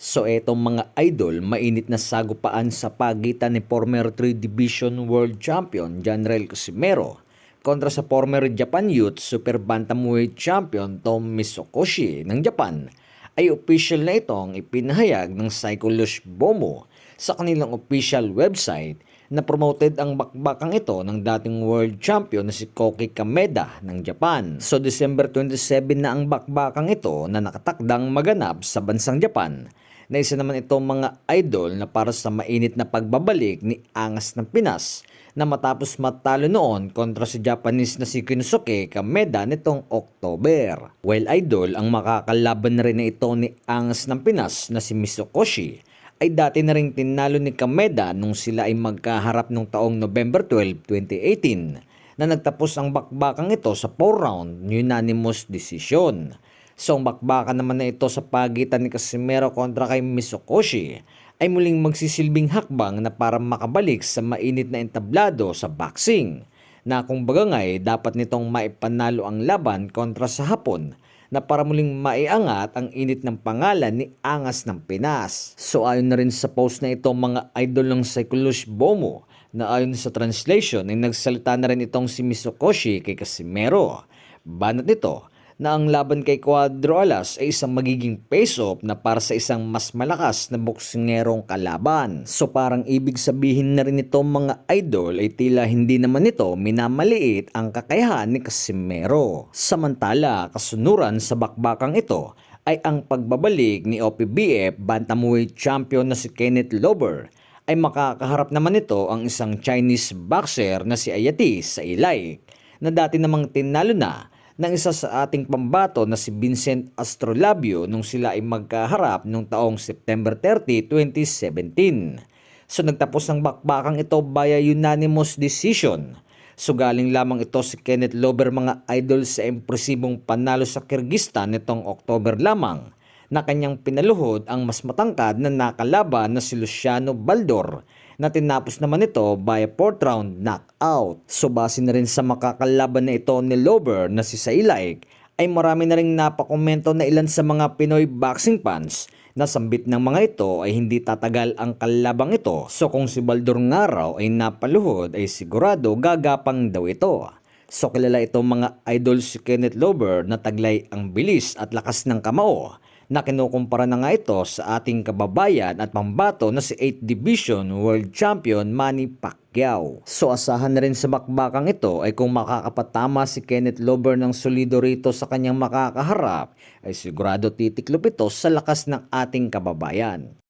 So etong mga idol, mainit na sagupaan sa pagitan ni former 3 Division World Champion Janrel Casimero kontra sa former Japan Youth Super Bantamweight Champion Tom Misokoshi ng Japan ay official na itong ipinahayag ng Cyclus Bomo sa kanilang official website na promoted ang bakbakang ito ng dating world champion na si Koki Kameda ng Japan. So December 27 na ang bakbakang ito na nakatakdang maganap sa bansang Japan na isa naman itong mga idol na para sa mainit na pagbabalik ni Angas ng Pinas na matapos matalo noon kontra sa Japanese na si Kinosuke Kameda nitong October. Well idol, ang makakalaban na rin na ito ni Angas ng Pinas na si Misokoshi ay dati na rin tinalo ni Kameda nung sila ay magkaharap nung taong November 12, 2018 na nagtapos ang bakbakang ito sa 4-round unanimous decision. So bakbakan naman na ito sa pagitan ni Casimero kontra kay Misokoshi ay muling magsisilbing hakbang na para makabalik sa mainit na entablado sa boxing na kung baga nga eh, dapat nitong maipanalo ang laban kontra sa Hapon na para muling maiangat ang init ng pangalan ni Angas ng Pinas. So ayon na rin sa post na ito mga idol ng Cyclus Bomo na ayon sa translation ay nagsalita na rin itong si Misokoshi kay Casimero. Banat nito na ang laban kay Cuadro Alas ay isang magiging face-off na para sa isang mas malakas na boksingerong kalaban. So parang ibig sabihin na rin ito mga idol ay tila hindi naman ito minamaliit ang kakayahan ni Casimero. Samantala, kasunuran sa bakbakang ito ay ang pagbabalik ni OPBF Bantamweight Champion na si Kenneth Lober ay makakaharap naman ito ang isang Chinese boxer na si Ayati sa Ilay na dati namang tinalo na ng isa sa ating pambato na si Vincent Astrolabio nung sila ay magkaharap noong taong September 30, 2017. So nagtapos ang bakbakang ito via unanimous decision. So galing lamang ito si Kenneth Lober mga idol sa impresibong panalo sa Kyrgyzstan nitong October lamang na kanyang pinaluhod ang mas matangkad na nakalaban na si Luciano Baldor na tinapos naman ito by a fourth round knockout. So base na rin sa makakalaban na ito ni Lober na si Sailaik ay marami na rin napakomento na ilan sa mga Pinoy boxing fans na sambit ng mga ito ay hindi tatagal ang kalabang ito. So kung si Baldor nga raw ay napaluhod ay sigurado gagapang daw ito. So kilala itong mga idol si Kenneth Lober na taglay ang bilis at lakas ng kamao na kinukumpara na nga ito sa ating kababayan at pambato na si 8th Division World Champion Manny Pacquiao. So asahan na rin sa bakbakang ito ay kung makakapatama si Kenneth Lober ng solido rito sa kanyang makakaharap ay sigurado titiklop ito sa lakas ng ating kababayan.